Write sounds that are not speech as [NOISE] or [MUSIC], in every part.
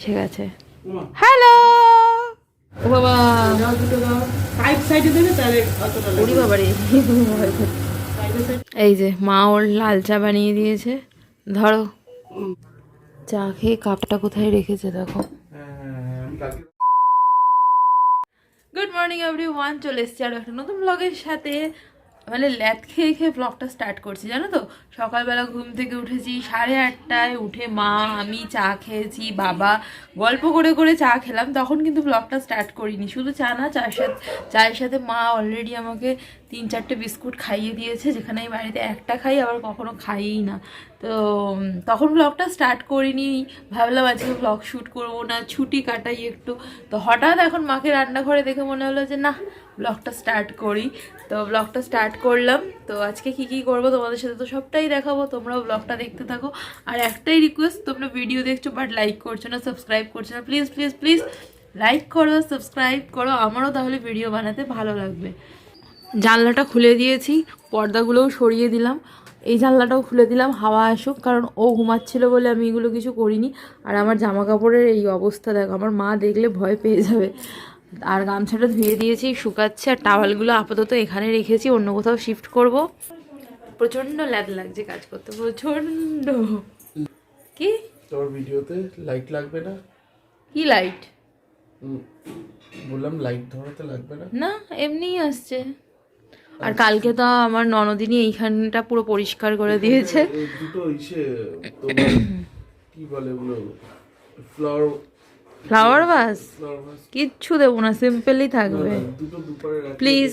ঠিক আছে। হ্যালো ও বাবা। ওরি রে। এই যে মা ওর লাল চা বানিয়ে দিয়েছে। ধরো। চা খেয়ে কাপটা কোথায় রেখেছে দেখো। গুড মর্নিং এভরি ওয়ান চলে এসেছি আরও একটা নতুন ব্লগের সাথে। মানে ল্যাদ খেয়ে খেয়ে ব্লগটা স্টার্ট করছি, জানো তো? সকালবেলা ঘুম থেকে উঠেছি সাড়ে আটটায়, উঠে মা, আমি চা খেয়েছি, বাবা, গল্প করে করে চা খেলাম, তখন কিন্তু ব্লগটা স্টার্ট করিনি। শুধু চা না চার সাথে, চায়ের সাথে মা অলরেডি আমাকে তিন চারটে বিস্কুট খাইয়ে দিয়েছে, যেখানে আমি বাড়িতে একটা খাই, আবার কখনো খাইই না। তো তখন ব্লগটা স্টার্ট করিনি, ভাবলাম আজকে ব্লগ শ্যুট করব না, ছুটি কাটাই একটু। তো হঠাৎ এখন মাকে রান্নাঘরে দেখে মনে হলো যে, না ব্লগটা স্টার্ট করি। তো ব্লগটা স্টার্ট করলাম। তো আজকে কি কি করব তোমাদের সাথে তো সবটাই দেখাবো। তোমরাও ব্লগটা দেখতে থাকো। আর একটাই রিকোয়েস্ট তোমরা ভিডিও দেখছ বাট লাইক করছ না সাবস্ক্রাইব করছ না প্লিজ প্লিজ প্লিজ লাইক করো সাবস্ক্রাইব করো। আমারও তাহলে ভিডিও বানাতে ভালো লাগবে। জানলাটা খুলে দিয়েছি, পর্দাগুলোও সরিয়ে দিলাম। এই জানলাটাও খুলে দিলাম, হাওয়া আসুক, কারণ ও ঘুমাচ্ছিল বলে আমি এগুলো কিছু করিনি। আর আমার জামা কাপড়ের এই অবস্থা, দেখো, আমার মা দেখলে ভয় পেয়ে যাবে। আর গামছাটা ধুয়ে দিয়েছি শুকাচ্ছে আর টাওয়ালগুলো আপাতত এখানে রেখেছি অন্য কোথাও শিফট করব। প্রচণ্ড ল্যাদ লাগছে কাজ করতে প্রচণ্ড। কি? তোর ভিডিওতে লাইট লাগবে না? কি লাইট বললাম লাইট ধরাতে লাগবে না? না এমনিই আসছে। আর কালকে তো আমার ননদিনী এইখানটা পুরো পরিষ্কার করে দিয়েছে। দুটো ইসে কি বলে ওগুলো? ফ্লাওয়ার ফ্লাওয়ার ভাস কিচ্ছু দেবো না সিম্পলই থাকবে। প্লিজ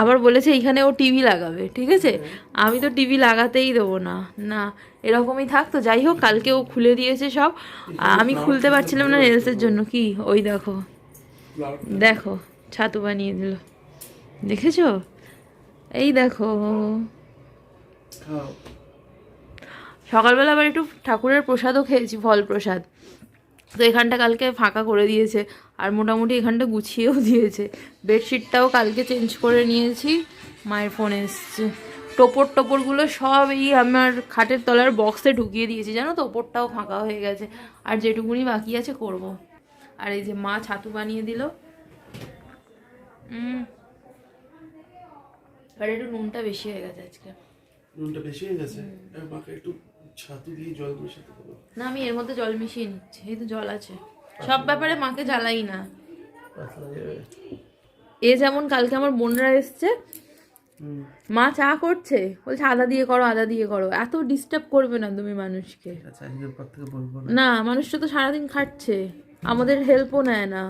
আবার বলেছে এইখানে ও টিভি লাগাবে ঠিক আছে? আমি তো টিভি লাগাতেই দেবো না না এরকমই থাকতো যাই হোক কালকে ও খুলে দিয়েছে সব। আমি খুলতে পারছিলাম না রেলসের জন্য কি? ওই দেখো। দেখো ছাতু বানিয়ে দিল। দেখেছ? এই দেখো। সকালবেলা আবার একটু ঠাকুরের প্রসাদও খেয়েছি ফল প্রসাদ। তো এখানটা কালকে ফাঁকা করে দিয়েছে আর মোটামুটি এখানটা গুছিয়েও দিয়েছে। বেডশিটটাও কালকে চেঞ্জ করে নিয়েছি মায়ের ফোন এসছে। টোপর টোপরগুলো সব এই আমার খাটের তলার বক্সে ঢুকিয়ে দিয়েছি জানো তো? ওপরটাও ফাঁকা হয়ে গেছে। আর যেটুকুনি বাকি আছে করব। আর এই যে মা ছাতু বানিয়ে দিল। আর একটু নুনটা বেশি হয়ে গেছে আজকে। নুনটা বেশি হয়ে গেছে? একটু ছাতু দিয়ে জল মেশাতে দেবো না আমি এর মধ্যে জল মিশিয়ে নিচ্ছি এই তো জল আছে। সব ব্যাপারে মাকে জ্বালাই না। এ যেমন কালকে আমার বোনরা এসছে মা চা করছে বলছে আদা দিয়ে করো আদা দিয়ে করো। এত ডিস্টার্ব করবে না তুমি মানুষকে। আচ্ছা পর না। মানুষটা তো সারাদিন খাটছে আমাদের হেল্পও নেয় না।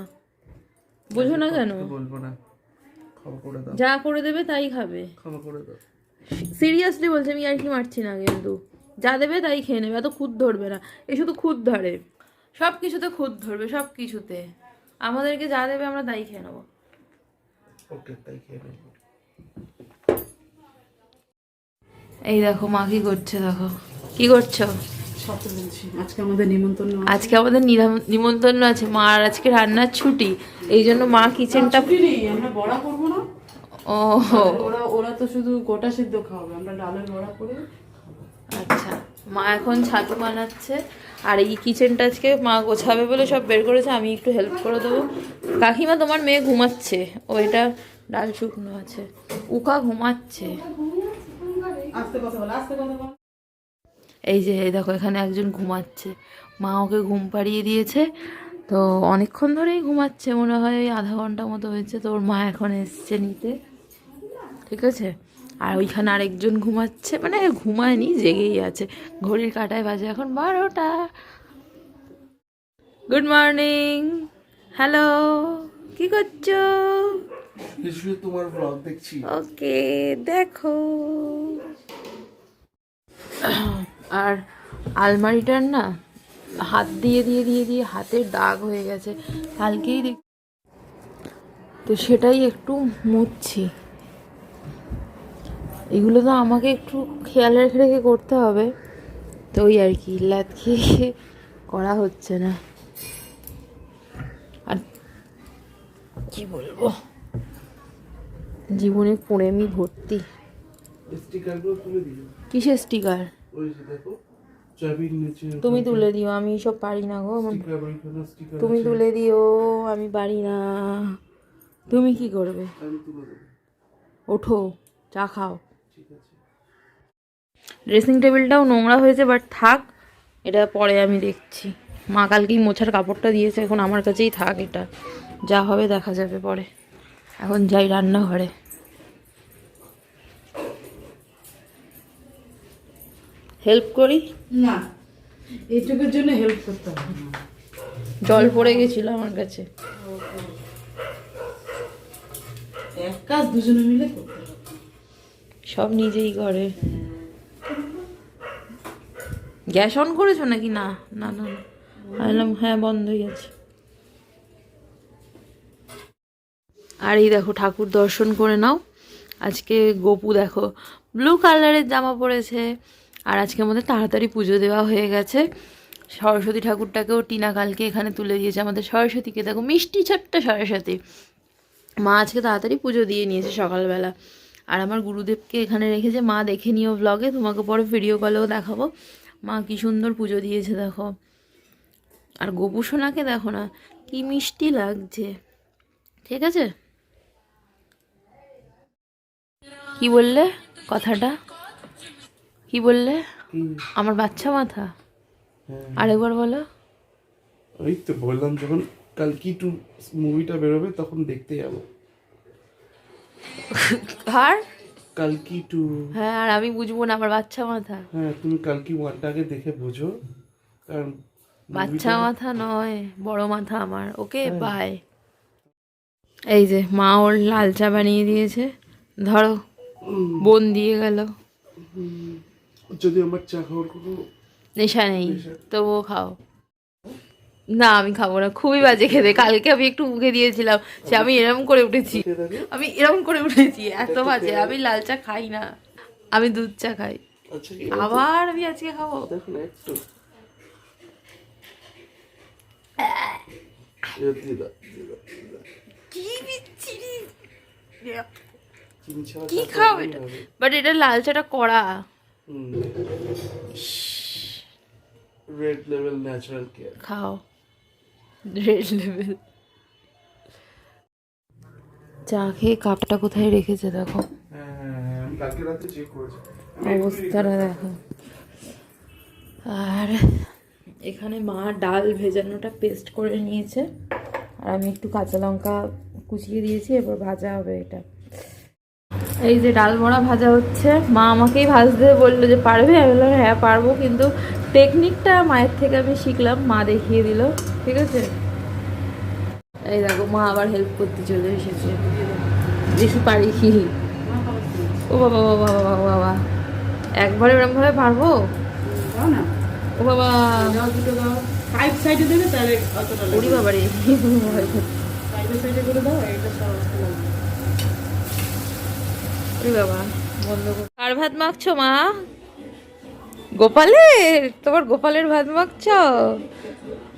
বুঝো না কেন? বলব না। যা করে দেবে তাই খাবে। ক্ষমা করে দাও। সিরিয়াসলি বলছে আমি আর কি মারছি না কিন্তু? যা দেবে তাই খেয়ে নেবে এত খুদ ধরবে না। এ শুধু খুদ ধরে। সব কিছুতে খুদ ধরবে সব কিছুতে। আমাদেরকে যা দেবে আমরা তাই খেয়ে নেব। ওকে তাই খেয়ে নেব। এই দেখো মা কি করছে দেখো। কি করছ? আজকে আমাদের নিমন্ত্রণ আজকে আমাদের নিমন্ত্রণ আছে। মা আর আজকে রান্নার ছুটি। এই জন্য মা কিচেনটা ছুটি আমরা বড়া করব না। ও ওরা ওরা তো শুধু গোটা সিদ্ধ খাওয়াবে। আমরা ডালের বড়া করে মা এখন ছাতু বানাচ্ছে। আর এই কিচেনটা আজকে মা গোছাবে বলে সব বের করেছে আমি একটু হেল্প করে দেবো। কাকিমা তোমার মেয়ে ঘুমাচ্ছে। ও এটা ডাল শুকনো আছে। উকা ঘুমাচ্ছে। এই যে এই দেখো এখানে একজন ঘুমাচ্ছে। মা ওকে ঘুম পাড়িয়ে দিয়েছে। তো অনেকক্ষণ ধরেই ঘুমাচ্ছে মনে হয় ওই আধা ঘণ্টা মতো হয়েছে। তো ওর মা এখন এসছে নিতে। ঠিক আছে? আর ওইখানে আরেকজন ঘুমাচ্ছে মানে ঘুমায়নি জেগেই আছে। ঘড়ির কাটায় বাজে এখন বারোটা। গুড মর্নিং হ্যালো কি করছ? তোমার ব্লগ দেখছি। ওকে দেখো। আর আলমারিটার না হাত দিয়ে দিয়ে দিয়ে দিয়ে হাতের দাগ হয়ে গেছে। কালকেই দেখ তো সেটাই একটু মুছছি। এগুলো তো আমাকে একটু খেয়াল রেখে রেখে করতে হবে। তো ওই আর কি ল্যাদ খেয়ে করা হচ্ছে না। আর কি বলব? জীবনে পুড়েমি ভর্তি। কিসের স্টিকার? তুমি তুলে দিও আমি সব পারি না গো। তুমি তুলে দিও আমি পারি না। তুমি কি করবে? ওঠো চা খাও। ড্রেসিং টেবিলটাও নোংরা হয়েছে বাট থাক এটা পরে আমি দেখছি। মা কালকেই মোছার কাপড়টা দিয়েছে এখন আমার কাছেই থাক এটা। যা হবে দেখা যাবে পরে। এখন যাই রান্নাঘরে। হেল্প করি? না এইটুকুর জন্য হেল্প করতে হবে জল পড়ে গেছিল আমার কাছে। এক কাজ দুজনে মিলে করতে সব নিজেই করে। গ্যাস অন করেছ নাকি? না না না বললাম হ্যাঁ বন্ধ হয়ে গেছে। আর এই দেখো, ঠাকুর দর্শন করে নাও। আজকে গোপু দেখো ব্লু কালারের জামা পরেছে। আর আজকে আমাদের তাড়াতাড়ি পুজো দেওয়া হয়ে গেছে। সরস্বতী ঠাকুরটাকেও টিনা কালকে এখানে তুলে দিয়েছে। আমাদের সরস্বতীকে দেখো, মিষ্টি ছোট্ট সরস্বতী। মা আজকে তাড়াতাড়ি পুজো দিয়ে নিয়েছে সকালবেলা। আর আমার গুরুদেবকে এখানে রেখেছে মা দেখে নিও ব্লগে তোমাকে পরে ভিডিও কলেও দেখাবো। মা কি সুন্দর পুজো দিয়েছে দেখো। আর গোপু সোনাকে দেখো না কি মিষ্টি লাগছে। ঠিক আছে? কি বললে কথাটা? কি বললে? আমার বাচ্চা মাথা? হ্যাঁ। আরেকবার বলো। ওই তো বললাম যখন কাল কি টু মুভিটা বেরোবে তখন দেখতে যাব। আর? কালকি টু হ্যাঁ আর আমি বুঝব না আমার বাচ্চা মাথা। হ্যাঁ তুমি কালকি ওয়ানটাকে দেখে বুঝো। কারণ বাচ্চা মাথা নয় বড় মাথা আমার। ওকে বাই এই যে মা ওর লাল চা বানিয়ে দিয়েছে। ধরো বোন দিয়ে গেল। যদি আমার চা খাওয়ার কোনো নেশা নেই তবুও খাও। না আমি খাব না। খুবই বাজে খেতে। কালকে আমি একটু মুখে দিয়েছিলাম। সে আমি এরম করে উঠেছি। আমি এরম করে উঠেছি। এত বাজে। আমি লাল চা খাই না। আমি দুধ চা খাই। আচ্ছা আবার আমি আজকে খাব। কি খাও এটা? বাট এটা লাল চাটা কড়া। রেড লেভেল ন্যাচারাল কেয়ার খাও। রেড লেভেল চা খেয়ে কাপটা কোথায় রেখেছে দেখো। অবস্থাটা দেখো। আর এখানে মা ডাল ভেজানোটা পেস্ট করে নিয়েছে। আর আমি একটু কাঁচা লঙ্কা কুচিয়ে দিয়েছি, এবার ভাজা হবে এটা। এই যে ডাল বড়া ভাজা হচ্ছে। মা আমাকেই ভাজতে বলল যে পারবে? আমি বললাম হ্যাঁ পারব। কিন্তু টেকনিকটা মায়ের থেকে আমি শিখলাম। মা দেখিয়ে দিল ঠিক আছে? এই দেখো মা আবার হেল্প করতে চলে এসেছে। বেশি পারি কি ও বাবা বাবা বাবা বাবা। একবারে এরকম ভাবে পারব? না। ও বাবা। ফাইভ সাইডে দেবে তাহলে ওরি বাবা রে ফাইভের সাইডে করে দাও এটা সব ওরে বাবা আর ভাত মাখছো মা? গোপালের তোমার গোপালের ভাত মাখছ?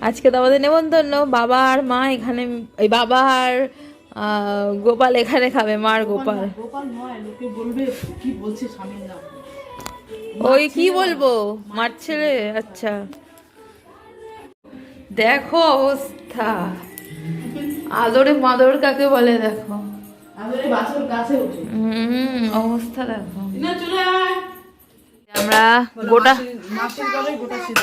আজকে তো আমাদের নেমন্তন্ন বাবা আর মা এখানে এই বাবা আর গোপাল এখানে খাবে মার গোপাল গোপাল। নয় লোকে বলবে কি বলছে স্বামীর নাম। ওই কি বলব? মার ছেলে আচ্ছা। দেখো অবস্থা। আদরে মাদর কাকে বলে দেখো? অবস্থা দেখো। আমরা গোটা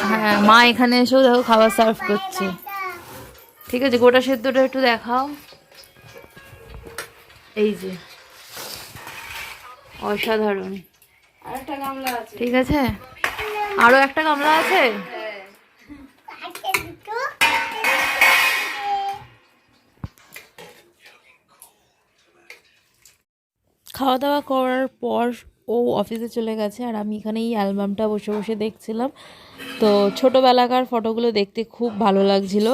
হ্যাঁ মা এখানে এসেও দেখো খাবার সার্ভ করছে। ঠিক আছে গোটা সেদ্ধটা একটু দেখাও। এই যে। অসাধারণ। ঠিক আছে? আরও একটা গামলা আছে? খাওয়া দাওয়া করার পর ও অফিসে চলে গেছে আর আমি এখানে এই অ্যালবামটা বসে বসে দেখছিলাম। তো ছোটোবেলাকার ফটোগুলো দেখতে খুব ভালো লাগছিল।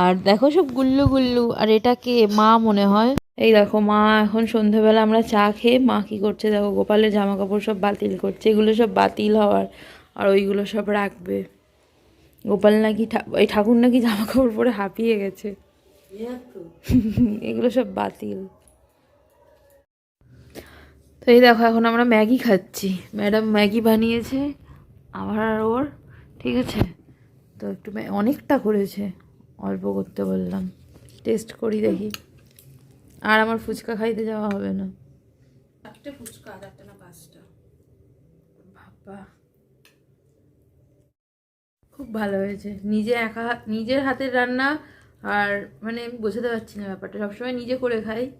আর দেখো সব গুল্লু গুল্লু আর এটা কে? মা মনে হয়। এই দেখো মা এখন সন্ধেবেলা আমরা চা খেয়ে মা কী করছে? দেখো গোপালের জামা কাপড় সব বাতিল করছে এগুলো সব বাতিল হওয়ার আর ওইগুলো সব রাখবে। গোপাল নাকি ওই ঠাকুর নাকি জামা কাপড় পরে হাঁপিয়ে গেছে। [LAUGHS] এগুলো সব বাতিল। তো এই দেখো এখন আমরা ম্যাগি খাচ্ছি। ম্যাডাম ম্যাগি বানিয়েছে আমার আর ওর ঠিক আছে? তো একটু অনেকটা করেছে অল্প করতে বললাম। টেস্ট করি দেখি। আর আমার ফুচকা খাইতে যাওয়া হবে না। চারটে ফুচকা চারটে না পাঁচটা। বাবা। খুব ভালো হয়েছে। নিজে একা নিজের হাতের রান্না আর মানে বোঝাতে পারছি না ব্যাপারটা। সবসময় নিজে করে খাই।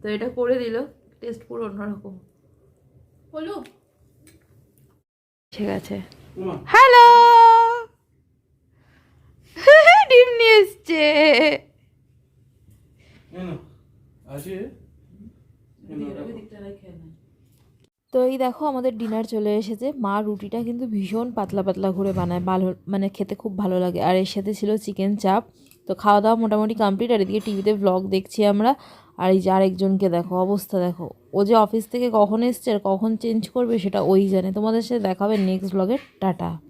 তো এটা করে দিল। টেস্ট পুরো অন্যরকম। বলো। ঠিক আছে। হ্যালো! [LAUGHS] ডিম নিয়ে এসছে। তো এই দেখো আমাদের ডিনার চলে এসেছে। মা রুটিটা কিন্তু ভীষণ পাতলা পাতলা করে বানায়। ভালো মানে খেতে খুব ভালো লাগে। আর এর সাথে ছিল চিকেন চাপ। তো খাওয়া দাওয়া মোটামুটি কমপ্লিট আর এদিকে টিভিতে ব্লগ দেখছি আমরা। আর এই যে আরেকজনকে দেখো, অবস্থা দেখো। ও যে অফিস থেকে কখন এসছে আর কখন চেঞ্জ করবে সেটা ওই জানে। তোমাদের সাথে দেখাবে নেক্সট ব্লগের টাটা।